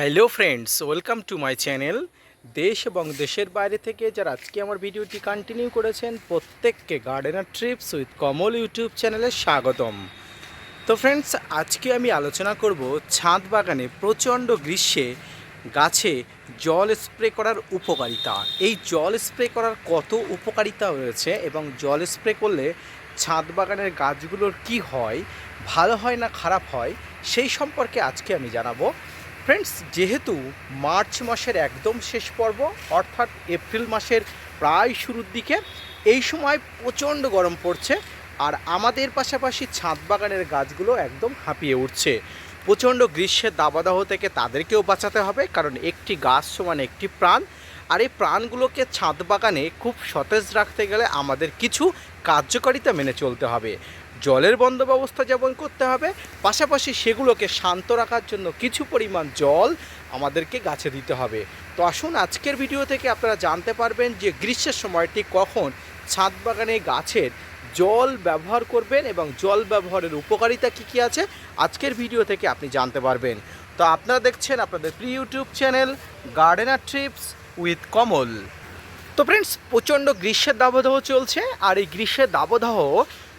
Hello friends, welcome to my channel. দেশ এবং দেশের বাইরে থেকে যারা আজকে আমার ভিডিওটি কন্টিনিউ করেছেন, প্রত্যেককে gardener trips with Kamal YouTube চ্যানেলে স্বাগতম। তো ফ্রেন্ডস, আজকে আমি আলোচনা করব ছাদ বাগানে প্রচণ্ড গ্রীষ্মে গাছে জল স্প্রে করার উপকারিতা। এই জল স্প্রে করার কত উপকারিতা রয়েছে এবং জল স্প্রে করলে ছাদ বাগানের গাছগুলোর কি হয়, ভালো হয় না খারাপ হয়, সেই সম্পর্কে আজকে আমি জানাব। ফ্রেন্ডস যেহেতু মার্চ মাসের একদম শেষ পর্ব, অর্থাৎ এপ্রিল মাসের প্রায় শুরুর দিকে, এই সময় প্রচণ্ড গরম পড়ছে আর আমাদের পাশাপাশি ছাদ বাগানের গাছগুলো একদম হাঁপিয়ে উঠছে। প্রচণ্ড গ্রীষ্মের দাবাদাহ থেকে তাদেরকেও বাঁচাতে হবে, কারণ একটি গাছ সমান একটি প্রাণ। আর এই প্রাণগুলোকে ছাদ বাগানে খুব সতেজ রাখতে গেলে আমাদের কিছু কার্যকারিতা মেনে চলতে হবে। জলের বন্দোবস্ত যেমন করতে হবে, পাশাপাশি সেগুলোকে শান্ত রাখার জন্য কিছু পরিমাণ জল আমাদেরকে গাছে দিতে হবে। তো আসুন আজকের ভিডিও থেকে আপনারা জানতে পারবেন যে গ্রীষ্মের সময়টি কখন ছাদ বাগানে গাছের জল ব্যবহার করবেন এবং জল ব্যবহারের উপকারিতা কী কী আছে, আজকের ভিডিও থেকে আপনি জানতে পারবেন। তো আপনারা দেখছেন আপনাদের প্রিয় YouTube channel gardener trips with Kamal. তো ফ্রেন্ডস, প্রচণ্ড গ্রীষ্মের দাবদাহ চলছে, আর এই গ্রীষ্মের দাবদাহ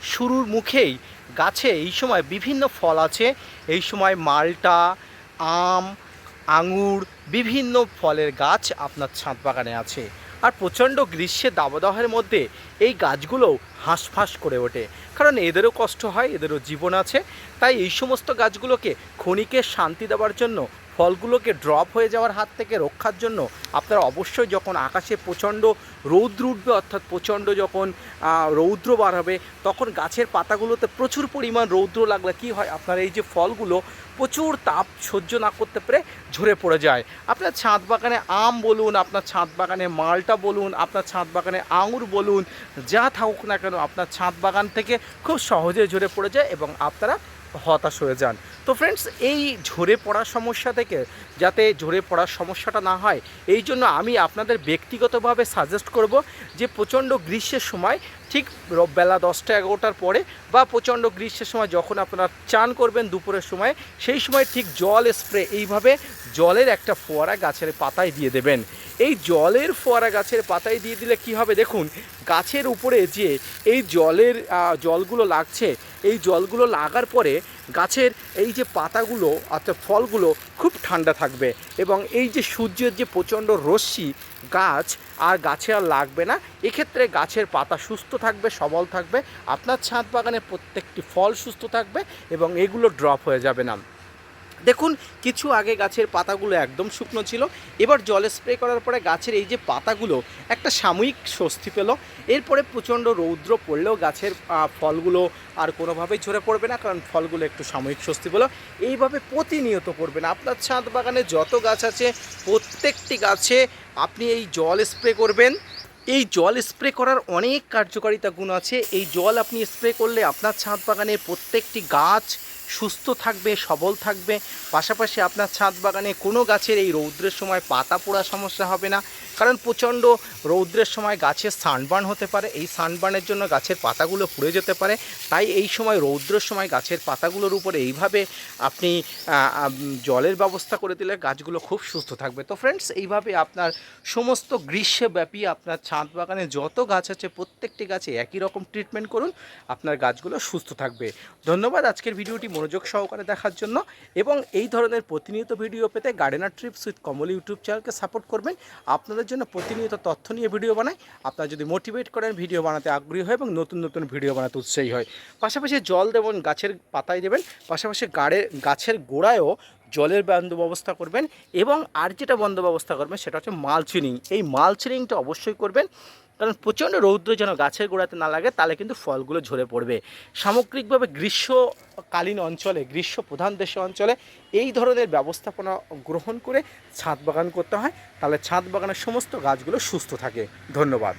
শুরুর মুখেই গাছে এই সময় বিভিন্ন ফল আছে। এই সময় মালটা, আম, আঙুর, বিভিন্ন ফলের গাছ আপনার ছাদ বাগানে আছে। আর প্রচণ্ড গ্রীষ্মের দাবদাহের মধ্যে এই গাছগুলোও হাঁসফাঁস করে ওঠে। কারণ এদেরও কষ্ট হয়, এদেরও জীবন আছে। তাই এই সমস্ত গাছগুলোকে ক্ষণিকের শান্তি দেওয়ার জন্য, ফলগুলোকে ড্রপ হয়ে যাওয়ার হাত থেকে রক্ষার জন্য আপনারা অবশ্যই যখন আকাশে প্রচণ্ড রৌদ্র উঠবে, অর্থাৎ প্রচণ্ড যখন রৌদ্র বার হবে, তখন গাছের পাতাগুলোতে প্রচুর পরিমাণ রৌদ্র লাগলে কি হয়? আপনার এই যে ফলগুলো প্রচুর তাপ সহ্য না করতে পেরে ঝরে পড়ে যায়। আপনার ছাদ বাগানে আম বলুন, আপনার ছাদ বাগানে মালটা বলুন, আপনার ছাদ বাগানে আঙুর বলুন, যা থাকুক না কেন আপনার ছাদ বাগান থেকে খুব সহজে ঝরে পড়ে যায় এবং আপনারা হতাশ হয়ে যান। তো ফ্রেন্ডস এই ঝরে পড়ার সমস্যা থেকে যাতে ঝরে পড়ার সমস্যাটা না হয়, এই জন্য আমি আপনাদের ব্যক্তিগতভাবে সাজেস্ট করব যে প্রচণ্ড গ্রীষ্মের সময় ঠিক বেলা দশটা এগারোটার পরে বা প্রচণ্ড গ্রীষ্মের সময় যখন আপনারা চান করবেন দুপুরের সময়, সেই সময় ঠিক জল স্প্রে এইভাবে জলের একটা ফোয়ারা গাছের পাতায় দিয়ে দেবেন। এই জলের ফোয়ারা গাছের পাতায় দিয়ে দিলে কি হবে দেখুন, গাছের উপরে যে এই জলের জলগুলো লাগছে এই জলগুলো লাগার পরে গাছের এই যে পাতাগুলো অর্থাৎ ফলগুলো খুব ঠান্ডা থাকবে এবং এই যে সূর্যের যে প্রচণ্ড রশ্মি গাছ আর গাছে আর লাগবে না, এক্ষেত্রে গাছের পাতা সুস্থ থাকবে, সবল থাকবে, আপনার ছাদ বাগানে প্রত্যেকটি ফল সুস্থ থাকবে এবং এগুলো ড্রপ হয়ে যাবে না। দেখুন, কিছু আগে গাছের পাতাগুলো একদম শুকনো ছিল, এবার জল স্প্রে করার পরে গাছের এই যে পাতাগুলো একটা সাময়িক স্বস্তি পেল। এরপরে প্রচণ্ড রৌদ্র পড়লেও গাছের ফলগুলো আর কোনোভাবেই ঝরে পড়বে না, কারণ ফলগুলো একটু সাময়িক স্বস্তি পেল। এইভাবে প্রতিনিয়ত করবেন। আপনার ছাদ বাগানে যত গাছ আছে, প্রত্যেকটি গাছে আপনি এই জল স্প্রে করবেন। এই জল স্প্রে করার অনেক কার্যকারিতা গুণ আছে। এই জল আপনি স্প্রে করলে আপনার ছাদ বাগানে প্রত্যেকটি গাছ সুস্থ থাকবে, সবল থাকবে। পাশাপাশি আপনার ছাদ বাগানে কোনো গাছের এই রৌদ্রের সময় পাতা পোড়া সমস্যা হবে না। কারণ প্রচণ্ড রৌদ্রের সময় গাছের সানবার্ন হতে পারে। এই সানবার্নের জন্য গাছের পাতাগুলো পুড়ে যেতে পারে। তাই এই সময় রৌদ্রের সময় গাছের পাতাগুলোর উপরে এইভাবে আপনি জলের ব্যবস্থা করে দিলে গাছগুলো খুব সুস্থ থাকবে। তো ফ্রেন্ডস এইভাবে আপনার সমস্ত গ্রীষ্মব্যাপী আপনার ছাদ বাগানে যত গাছ আছে, প্রত্যেকটি গাছে একই রকম ট্রিটমেন্ট করুন। আপনার গাছগুলো সুস্থ থাকবে। ধন্যবাদ আজকের ভিডিওটি। মনোযোগ সহকারে দেখার জন্য এবং এই ধরনের প্রতিনিয়ত ভিডিও পেতে gardener trips with Kamal YouTube চ্যানেলকে সাপোর্ট করবেন। আপনাদের জন্য প্রতিনিয়ত তথ্য নিয়ে ভিডিও বানাই। আপনারা যদি মোটিভেট করেন, ভিডিও বানাতে আগ্রহী হয় এবং নতুন নতুন ভিডিও বানাতে উৎসাহী হয়। পাশাপাশি জল দেবেন গাছের পাতায় দেবেন। পাশাপাশি গাড়ে গাছের গোড়ায়ও জলের বন্দোবস্ত করবেন এবং আর যেটা বন্দোবস্ত করবেন সেটা হচ্ছে মালচিনিং এই মালচিনিংটা অবশ্যই করবেন। কারণ প্রচণ্ড রৌদ্র যেন গাছের গোড়াতে না লাগে তাহলে কিন্তু ফলগুলো ঝরে পড়বে। সামগ্রিকভাবে গ্রীষ্মকালীন অঞ্চলে, গ্রীষ্ম প্রধান দেশ অঞ্চলে এই ধরনের ব্যবস্থাপনা গ্রহণ করে ছাদ বাগান করতে হয়। তাহলে ছাদ বাগানের সমস্ত গাছগুলো সুস্থ থাকে। ধন্যবাদ।